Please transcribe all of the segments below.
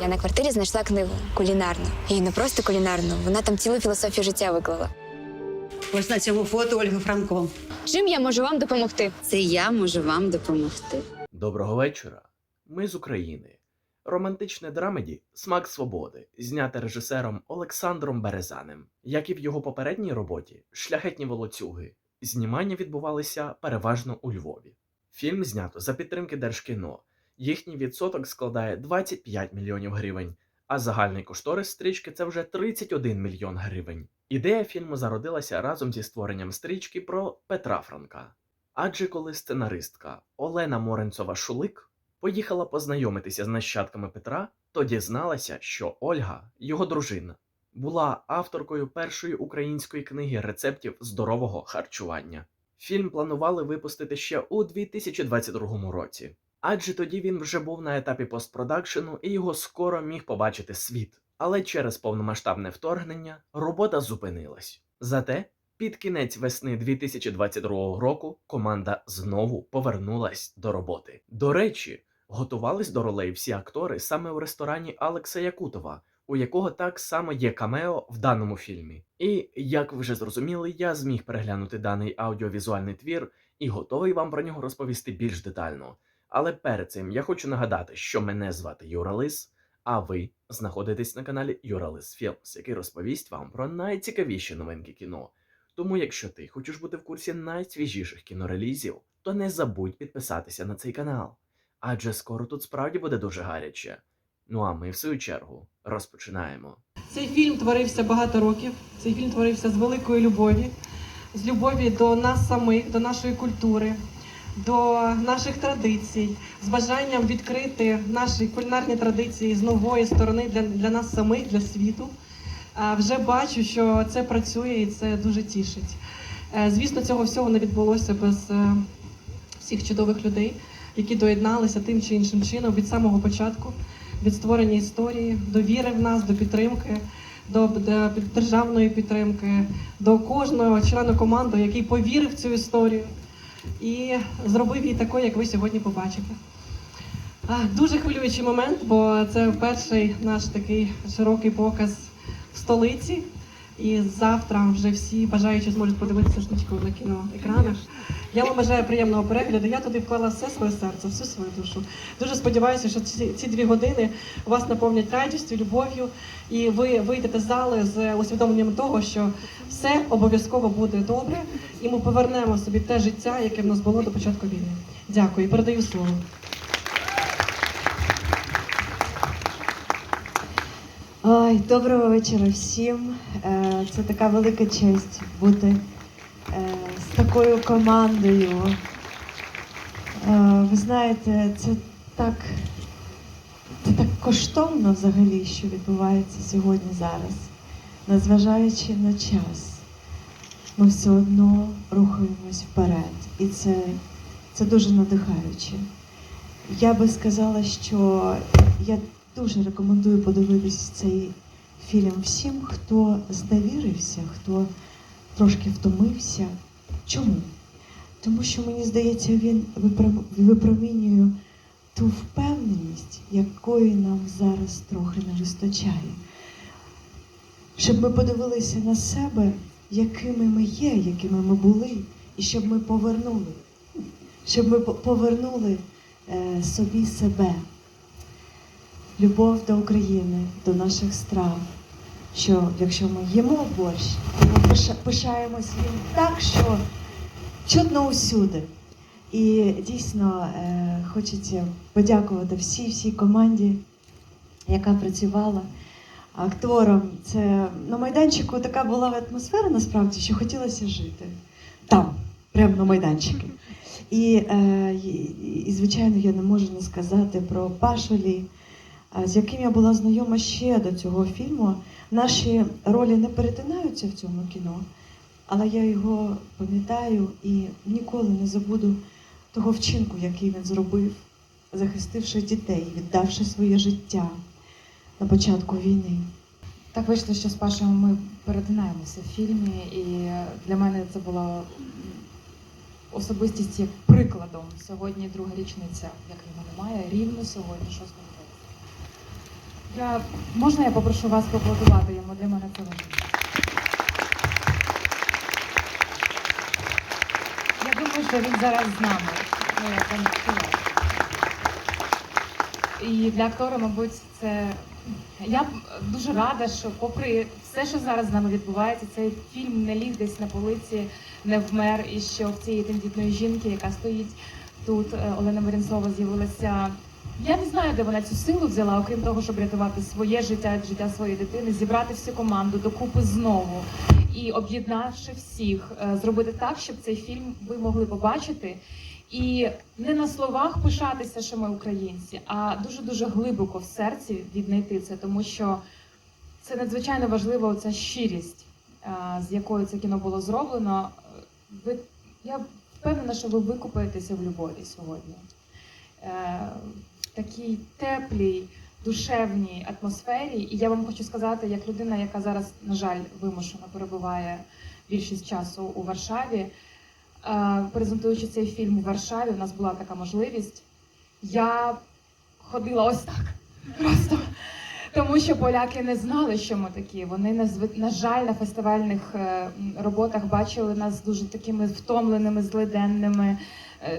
Я на квартирі знайшла книгу кулінарну. І не просто кулінарну, вона там цілу філософію життя виклала. Ось на цьому фото Ольга Франко. Чим я можу вам допомогти? Це я можу вам допомогти. Доброго вечора. Ми з України. Романтичне драмеді Смак свободи, зняте режисером Олександром Березаним. Як і в його попередній роботі Шляхетні волоцюги. Знімання відбувалися переважно у Львові. Фільм знято за підтримки Держкіно. Їхній відсоток складає 25 мільйонів гривень, а загальний кошторис стрічки це вже 31 мільйон гривень. Ідея фільму зародилася разом зі створенням стрічки про Петра Франка. Адже коли сценаристка Олена Моренцова Шулик поїхала познайомитися з нащадками Петра, то дізналася, що Ольга, його дружина, була авторкою першої української книги рецептів здорового харчування. Фільм планували випустити ще у 2022 році, адже тоді він вже був на етапі постпродакшену і його скоро міг побачити світ. Але через повномасштабне вторгнення робота зупинилась. Зате під кінець весни 2022 року команда знову повернулась до роботи. До речі, готувались до ролей всі актори саме у ресторані Алекса Якутова, у якого так само є камео в даному фільмі. І як ви вже зрозуміли, я зміг переглянути даний аудіовізуальний твір і готовий вам про нього розповісти більш детально. Але перед цим я хочу нагадати, що мене звати Юра Лис, а ви знаходитесь на каналі Юра Лис Філмс, який розповість вам про найцікавіші новинки кіно. Тому, якщо ти хочеш бути в курсі найсвіжіших кінорелізів, то не забудь підписатися на цей канал. Адже скоро тут справді буде дуже гаряче. Ну а ми, в свою чергу, розпочинаємо. Цей фільм творився багато років. Цей фільм творився з великої любові, з любові до нас самих, до нашої культури, до наших традицій, з бажанням відкрити наші кулінарні традиції з нової сторони для, для нас самих, для світу. Вже бачу, що це працює і це дуже тішить. Е, Звісно, цього всього не відбулося без е, всіх чудових людей, які доєдналися тим чи іншим чином від самого початку від створення історії, до віри в нас, до підтримки, до, державної підтримки, до кожного члена команди, який повірив в цю історію і зробив її такою, як ви сьогодні побачите. Дуже хвилюючий момент, бо це перший наш такий широкий показ в столиці. І завтра вже всі бажаючі зможуть подивитися штучку на кіноекранах. Я вам бажаю приємного перегляду. Я туди вклала все своє серце, всю свою душу. Дуже сподіваюся, що ці, ці дві години вас наповнять радістю, любов'ю, і ви вийдете з зали з усвідомленням того, що все обов'язково буде добре, і ми повернемо собі те життя, яке в нас було до початку війни. Дякую, передаю слово. Ой, доброго вечора всім. Е, Це така велика честь бути е, з такою командою. Е, Ви знаєте, це так, це так коштовно взагалі, що відбувається сьогодні зараз. Незважаючи на час, ми все одно рухаємось вперед. І це, це дуже надихаюче. Я би сказала, що я дуже рекомендую подивитись цей фільм всім, хто зневірився, хто трошки втомився. Чому? Тому що мені здається, він випромінює ту впевненість, якої нам зараз трохи не вистачає. Щоб ми подивилися на себе, якими ми є, якими ми були, і щоб ми повернули, щоб ми повернули е, собі себе любов до України, до наших страв. Що якщо ми їмо борщ, ми пиша- пишаємось їм так, що чутно усюди. І дійсно е, хочеться подякувати всій всій команді, яка працювала акторам. Це на майданчику така була атмосфера насправді, що хотілося жити там, прямо на майданчику. І, е, і, звичайно, я не можу не сказати про Пашолі, з яким я була знайома ще до цього фільму. Наші ролі не перетинаються в цьому кіно, але я його пам'ятаю і ніколи не забуду того вчинку, який він зробив, захистивши дітей, віддавши своє життя на початку війни. Так вийшло, що з Пашою ми перетинаємося в фільмі, і для мене це була особистість як прикладом. Сьогодні друга річниця, як його немає, рівно сьогодні, 6 березня. Я можна я попрошу вас поаплодувати йому? Для мене це. Я думаю, що він зараз з нами. Ну. І для актора, мабуть, це. Я дуже рада, що попри все, що зараз з нами відбувається, цей фільм не ліг десь на полиці, не вмер, і що в цієї тендітної жінки, яка стоїть тут, е, Олена Марінцова, з'явилася. Я не знаю, де вона цю силу взяла, окрім того, щоб рятувати своє життя, життя своєї дитини, зібрати всю команду докупи знову і об'єднавши всіх, е, зробити так, щоб цей фільм ви могли побачити. І не на словах пишатися, що ми українці, а дуже дуже глибоко в серці віднайти це, тому що це надзвичайно важлива оця щирість, е, з якою це кіно було зроблено. Е, Ви я впевнена, що ви викупаєтеся в любові сьогодні. Такій теплій, душевній атмосфері. І я вам хочу сказати, як людина, яка зараз, на жаль, вимушено перебуває більшість часу у Варшаві. Е, презентуючи цей фільм у Варшаві, у нас була така можливість. Я ходила ось так. Просто тому, що поляки не знали, що ми такі. Вони на на жаль на фестивальних е, роботах бачили нас дуже такими втомленими, злиденними,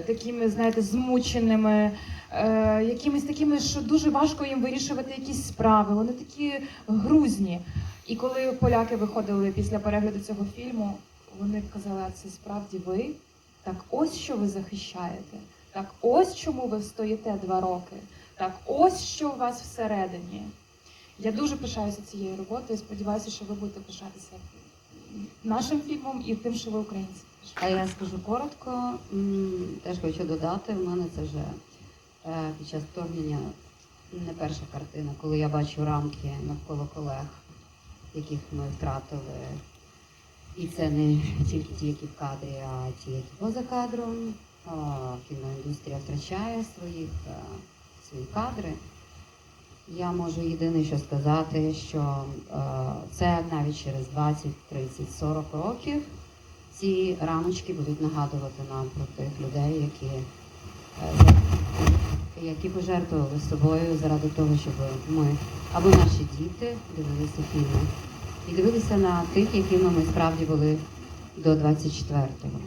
такими, знаєте, змученими, е, якимись такими, що дуже важко їм вирішувати якісь справи. Вони такі грузні. І коли поляки виходили після перегляду цього фільму, вони казали, а це справді ви? Так ось що ви захищаєте. Так ось чому ви стоїте два роки. Так ось що у вас всередині. Я дуже пишаюся цією роботою. Сподіваюся, що ви будете пишатися нашим фільмом і тим, що ви українці. А я скажу коротко, теж хочу додати, в мене це вже е, під час вторгнення не перша картина, коли я бачу рамки навколо колег, яких ми втратили. І це не тільки ті, які в кадрі, а ті, які поза кадром. Кіноіндустрія втрачає своїх, е, свої кадри. Я можу єдине, що сказати, що е, це навіть через 20, 30, 40 років ці рамочки будуть нагадувати нам про тих людей, які, е, які пожертвували собою заради того, щоб ми або наші діти дивилися фільми і дивилися на тих, якими ми справді були до 24-го.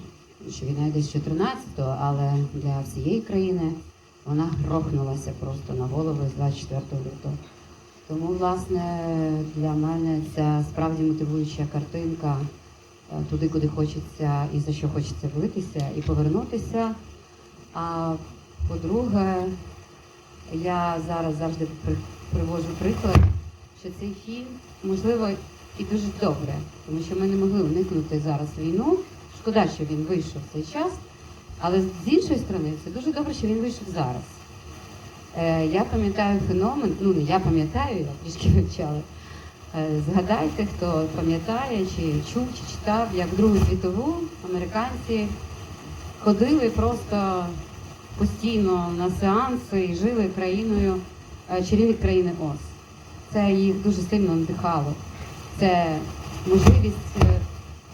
Що війна йде з 14-го, але для всієї країни вона грохнулася просто на голову з 24 лютого. Тому, власне, для мене це справді мотивуюча картинка туди, куди хочеться і за що хочеться битися і повернутися. А по-друге, я зараз завжди при- приводжу приклад, що цей фільм можливо і дуже добре, тому що ми не могли уникнути зараз війну. Шкода, що він вийшов в цей час, але з іншої сторони, це дуже добре, що він вийшов зараз. Е, я пам'ятаю феномен, ну не я пам'ятаю, я трішки вивчала. Е, Згадайте, хто пам'ятає, чи чув, чи читав, як Другу світову американці ходили просто постійно на сеанси і жили країною, е, чарівні країни Оз. Це їх дуже сильно надихало. Це можливість. е,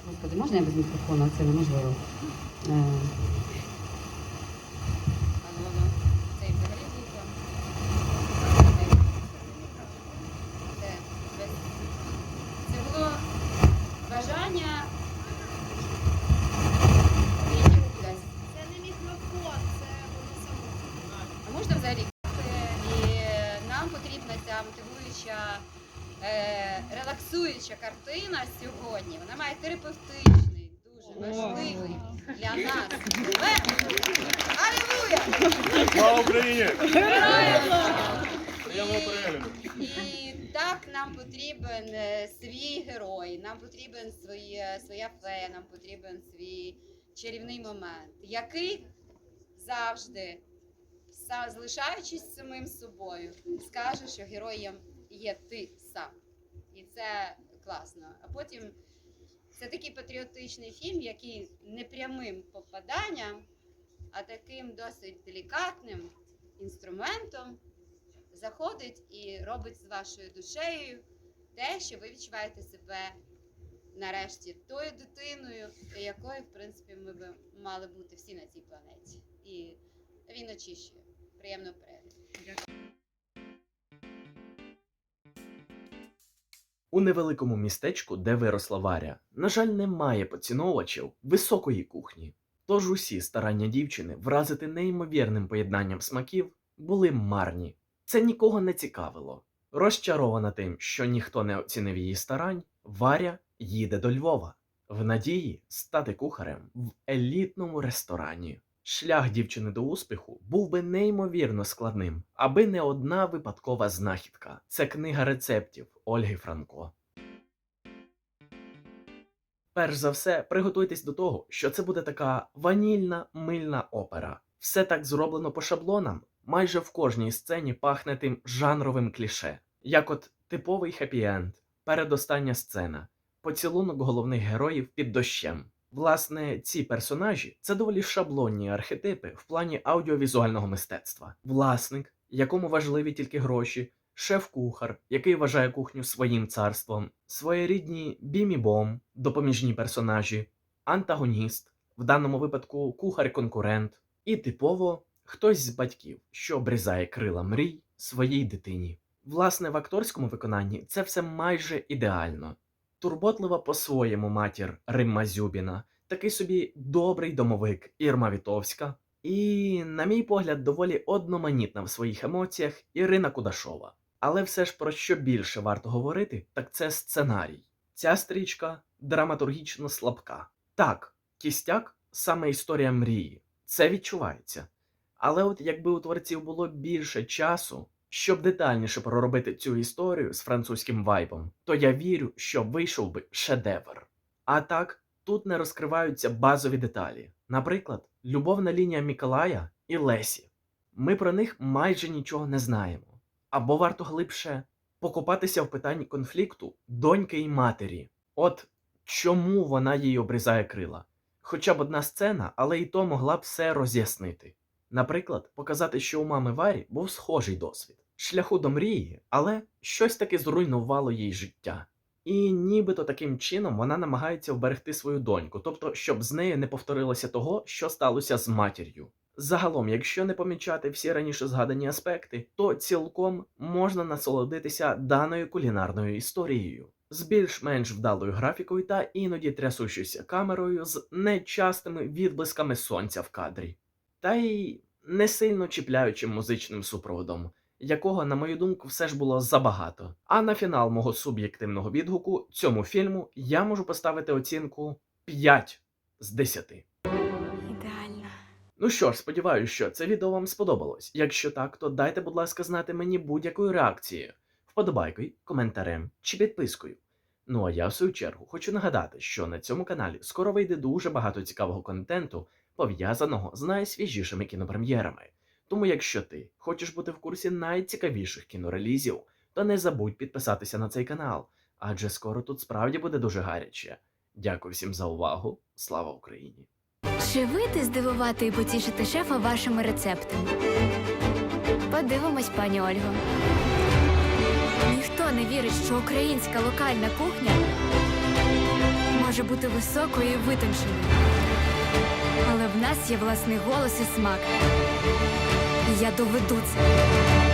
Господи, можна я без мікрофона? Це неможливо. Е, Цей взагалі глухо. Це без- Це було бажання. Відео кудись. Це не мікрофон, це воно само. А можна взагалі? І нам потрібна ця мотивуюча, е, релаксуюча картина сьогодні. Вона має терапевтичний, дуже важливий для нас. Алілуя! Слава Україні! І так нам потрібен е, свій герой, нам потрібен своє, своя фея, нам потрібен свій чарівний момент, який завжди, залишаючись самим собою, скаже, що героєм є ти сам. І це класно. А потім це такий патріотичний фільм, який не прямим попаданням, а таким досить делікатним інструментом заходить і робить з вашою душею те, що ви відчуваєте себе нарешті тою дитиною, якою, в принципі, ми би мали бути всі на цій планеті. І він очищує. Приємного перегляду. У невеликому містечку, де виросла Варя, на жаль, немає поціновувачів високої кухні. Тож усі старання дівчини вразити неймовірним поєднанням смаків були марні. Це нікого не цікавило. Розчарована тим, що ніхто не оцінив її старань, Варя їде до Львова в надії стати кухарем в елітному ресторані. Шлях дівчини до успіху був би неймовірно складним, аби не одна випадкова знахідка. Це книга рецептів Ольги Франко. Перш за все, приготуйтесь до того, що це буде така ванільна мильна опера. Все так зроблено по шаблонам. Майже в кожній сцені пахне тим жанровим кліше, як от типовий хеппі-енд, передостання сцена, поцілунок головних героїв під дощем. Власне, ці персонажі це доволі шаблонні архетипи в плані аудіовізуального мистецтва. Власник, якому важливі тільки гроші, шеф-кухар, який вважає кухню своїм царством, своєрідні бімі-бом, допоміжні персонажі, антагоніст, в даному випадку кухар-конкурент, і типово хтось з батьків, що обрізає крила мрій своїй дитині. Власне, в акторському виконанні це все майже ідеально. Турботлива по-своєму матір Римма Зюбіна, такий собі добрий домовик Ірма Вітовська, і, на мій погляд, доволі одноманітна в своїх емоціях Ірина Кудашова. Але все ж про що більше варто говорити, так це сценарій. Ця стрічка драматургічно слабка. Так, кістяк саме історія мрії, це відчувається. Але от якби у творців було більше часу, щоб детальніше проробити цю історію з французьким вайбом, то я вірю, що вийшов би шедевр. А так, тут не розкриваються базові деталі. Наприклад, любовна лінія Миколая і Лесі. Ми про них майже нічого не знаємо. Або варто глибше покопатися в питанні конфлікту доньки і матері. От чому вона їй обрізає крила? Хоча б одна сцена, але і то могла б все роз'яснити. Наприклад, показати, що у мами Варі був схожий досвід шляху до мрії, але щось таки зруйнувало їй життя. І нібито таким чином вона намагається вберегти свою доньку, тобто, щоб з нею не повторилося того, що сталося з матір'ю. Загалом, якщо не помічати всі раніше згадані аспекти, то цілком можна насолодитися даною кулінарною історією з більш-менш вдалою графікою та іноді трясущоюся камерою з нечастими відблисками сонця в кадрі, та й не сильно чіпляючим музичним супроводом, якого, на мою думку, все ж було забагато. А на фінал мого суб'єктивного відгуку цьому фільму я можу поставити оцінку 5 з 10. Ну що ж, сподіваюся, що це відео вам сподобалось. Якщо так, то дайте, будь ласка, знати мені будь-якою реакцією, вподобайкою, коментарем чи підпискою. Ну а я в свою чергу хочу нагадати, що на цьому каналі скоро вийде дуже багато цікавого контенту, пов'язаного з найсвіжішими кінопрем'єрами. Тому, якщо ти хочеш бути в курсі найцікавіших кінорелізів, то не забудь підписатися на цей канал, адже скоро тут справді буде дуже гаряче. Дякую всім за увагу. Слава Україні! Чи вийде здивувати і потішити шефа вашими рецептами? Подивимось, пані Ольго. Ніхто не вірить, що українська локальна кухня може бути високою і витонченою. В нас є власний голос і смак. І я доведу це.